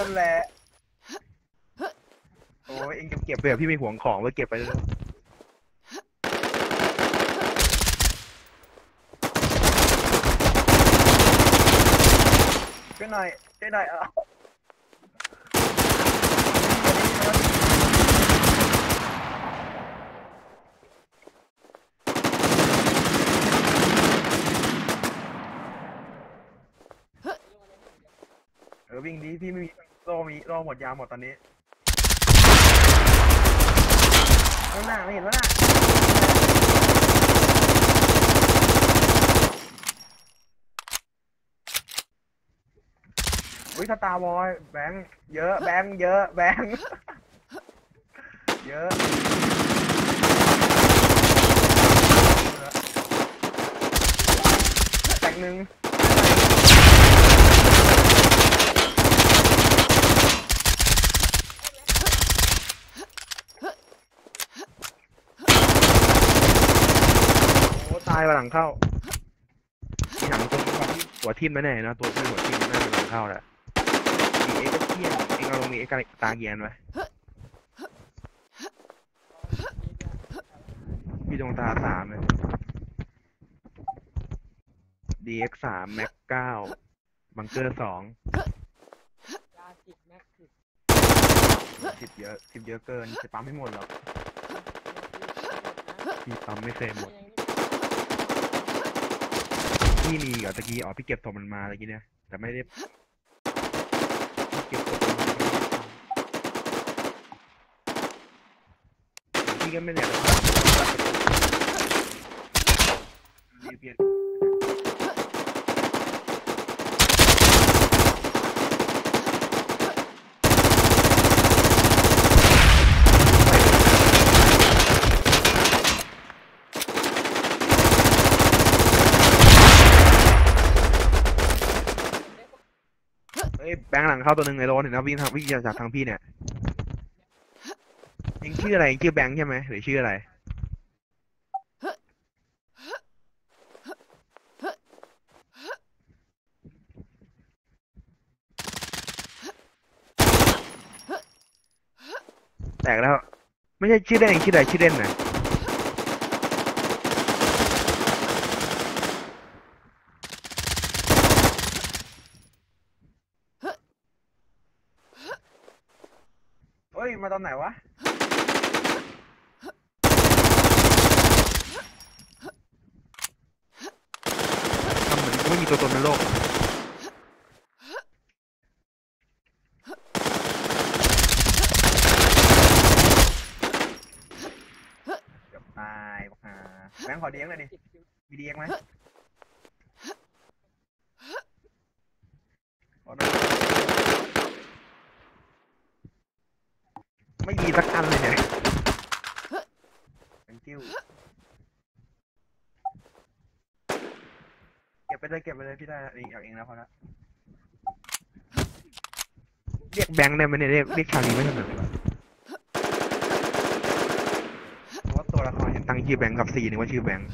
นั่นแหละโอ้ยเองเก็บไปเหรอพี่ไม่ห่วงของไว้เก็บไปเลยช่วยหน่อยช่วยหน่อยเอะเออวิ่งดีพี่ไม่มี โลมีโลหมดยาหมดตอนนี้ข้างหน้าไม่เห็นวะน่ะอุ้ยสตาร์วอยแบงค์เยอะแบงค์เยอะแบงค์เยอะแตกหนึ่งายมาหลังเข้ามีหลังตัวที่หัวทิ่มแน่ๆนะตัวที่หัวทิ่มน่าจะหลังเข้าแหละมีเอ็กซ์เทียนเองเอาลงมีเอ็กซ์ตาเกียนไว้พี่ตรงตาสามเลย DX สามแม็กเก้าบังเกอร์สองยาสิบแม็กสิบสิบเยอะสิบเยอะเกินจะปั๊มไม่หมดหรอกพี่ปั๊มไม่เคยหมด พี่มีเหรอตะกี้อ๋อพี่เก็บศพมันมาตะกี้เนี่ยแต่ไม่ได้พี่เก็บศพมันมาพี่ก็ไม่ได้รีบเปลี่ยน แบงค์หลังเข้าตัวหนึ่งไอ้โรนเห็นนะวิ่งทางวิ่งจากทางพี่เนี่ยเองชื่ออะไรเองชื่อแบงค์ใช่ไหมหรือชื่ออะไรแตกแล้ว ไม่ใช่ชื่อเล่นเองชื่ออะไรชื่อเล่นนะ ย มาตอนไหนวะ ทำเหมือนไม่มีตัวตนในโลก เกือบตายบอกหาแบงค์ขอเดียงหน่อยดิสิบอยู่มีเดียงไหมขอหน่อย ไม่มีสักอันเลยเนี่ย thank you เก็บไปเลยเก็บไปเลยพี่ได้แล้วนี่เอาเองแล้วพอละเรียกแบงค์ได้ไหมเนี่ยเรียกเรียกชาลีไม่ถนัดเลยว่ะเพราะว่าตัวละครเห็นตั้งชื่อแบงค์กับซีนึกว่าชื่อแบงค์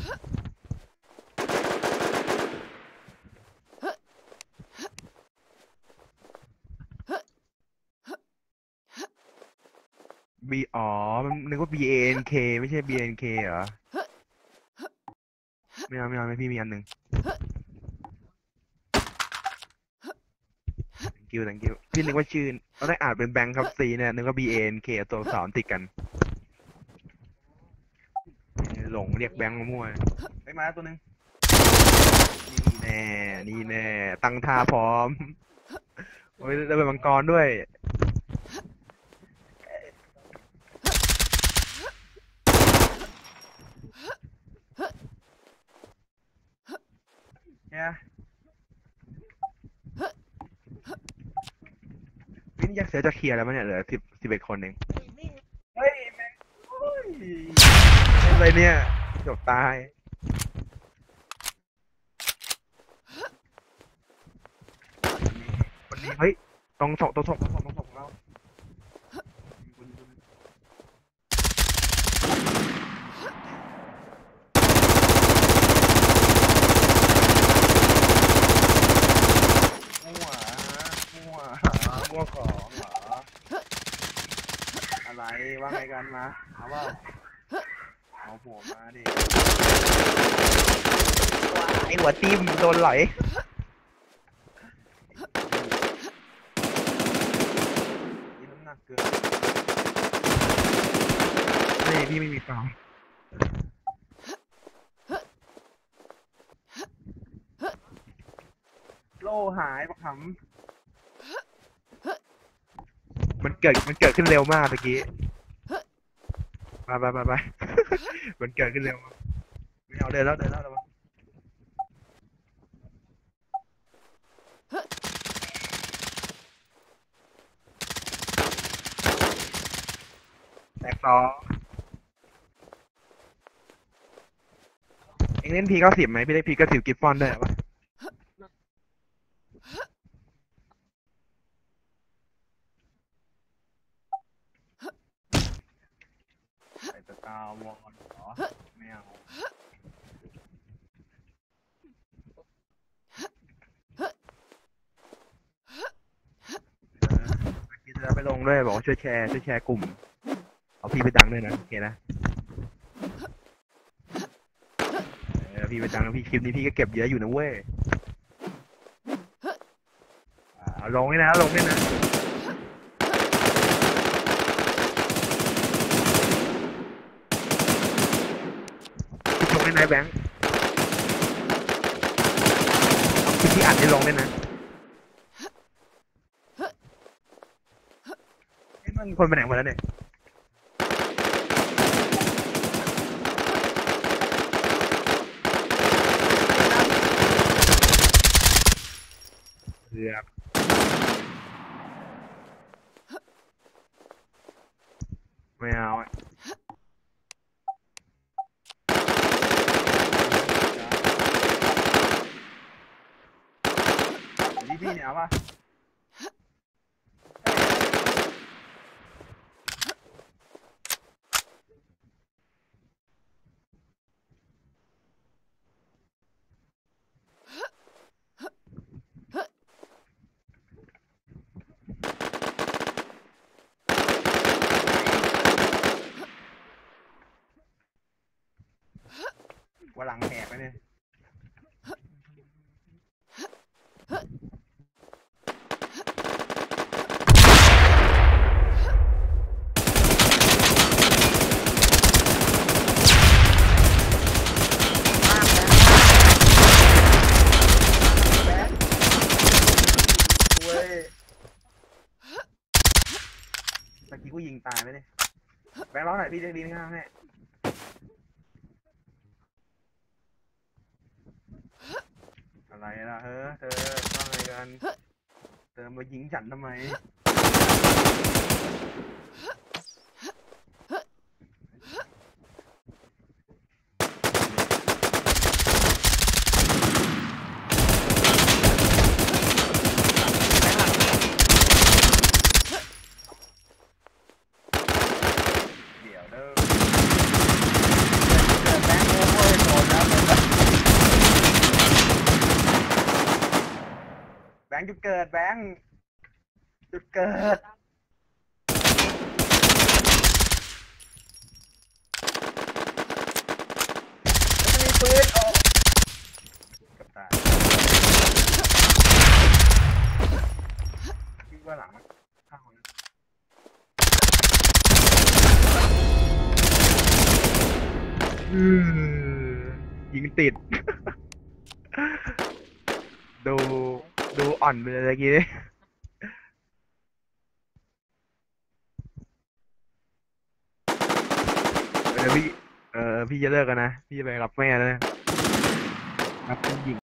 บีอ๋อมันนึกว่า B A N K ไม่ใช่ B N K เหรอ ไม่เอาไม่เอาไม่พี่มีอันหนึ่ง thank you thank you พี่นึกว่าชื่อตอนแรกอ่านเป็นแบงค์ครับซีเนี่ยนึกว่า B A N K ตัวสามติดกัน หลงเรียกแบงค์มามั่วไปมาแล้วตัวหนึ่งนี่แน่ นี่แน่ ตั้งท่าพร้อม โอ้ยได้เป็นมังกรด้วย เนี่ยวินยักษ์เสือจะเคลียร์แล้วมั้ยเนี่ยเหลือสิบสิบเอ็ดคนเองเฮ้ยแม่งโอ้ยอะไรเนี่ยจบตายวันนี้เฮ้ยตรงศพตรงศพตรงศพตรงศพของเรามั่วมั่วมั่วของ กันมาเอาว่าเอาหัวมาดิไอหัวติมโดนไหลนี่น้ำหนักเกินนี่พี่ไม่มีฟาวโล่หายปะคำมันเกิดมันเกิดขึ้นเร็วมากตะกี้ ไปไปไปไป มันเกิดขึ้นเร็วมากไม่เอาเดินแล้วเดินแล้วเดินแล้วแตกสองเอ็งเล่นพีเก้าสิบไหมพี่ได้พีเก้าสิบกิฟฟอนได้ปะใส่ส ตาวอลเหรอไม่เอาพี่จะไปลงด้วยบอกว่าช่วยแชร์ช่วยแชร์กลุ่ม เอาพี่ไปดังด้วยนะโอเคนะเออพี่ไปดังแล้วพี่คลิปนี้พี่ก็เก็บเยอะอยู่นะเว้ยอ่าเอาลงด้วยนะลงด้วยนะลงด้วยนะ แบงค์ที่อัดได้ลงได้นะเอ๊ะมันคนไปไหนหมดแล้วเนี่ยเกือบไม่เอาอะ เดี๋ยวพี่เนี่ยเอาป่ะว่าหลังแหกไปเนี่ยเว้ยตะ กูยิงตายไหมเนี่ยแบงค์ร้องหน่อยพี่เรียกดีข้างให้อะไรล่ะเฮ้อเธอว่าไงกันเธอมายิงฉันทำไม เดี๋ยวเด้อเกิดแบงค์โอเวอร์โหมดแล้ว แบงค์จุดเกิดแบงค์จุดเกิด ไม่มีปืนโอ้กับตายคิดว่าหลังข้านะอืมยิงติด ดู ดูอ่อนไปเลยเมกี้นี่เดียวพี่ เออพี่จะเลิกกันนะ พี่จะไปรับแม่แล้วนะรับผู้หญิง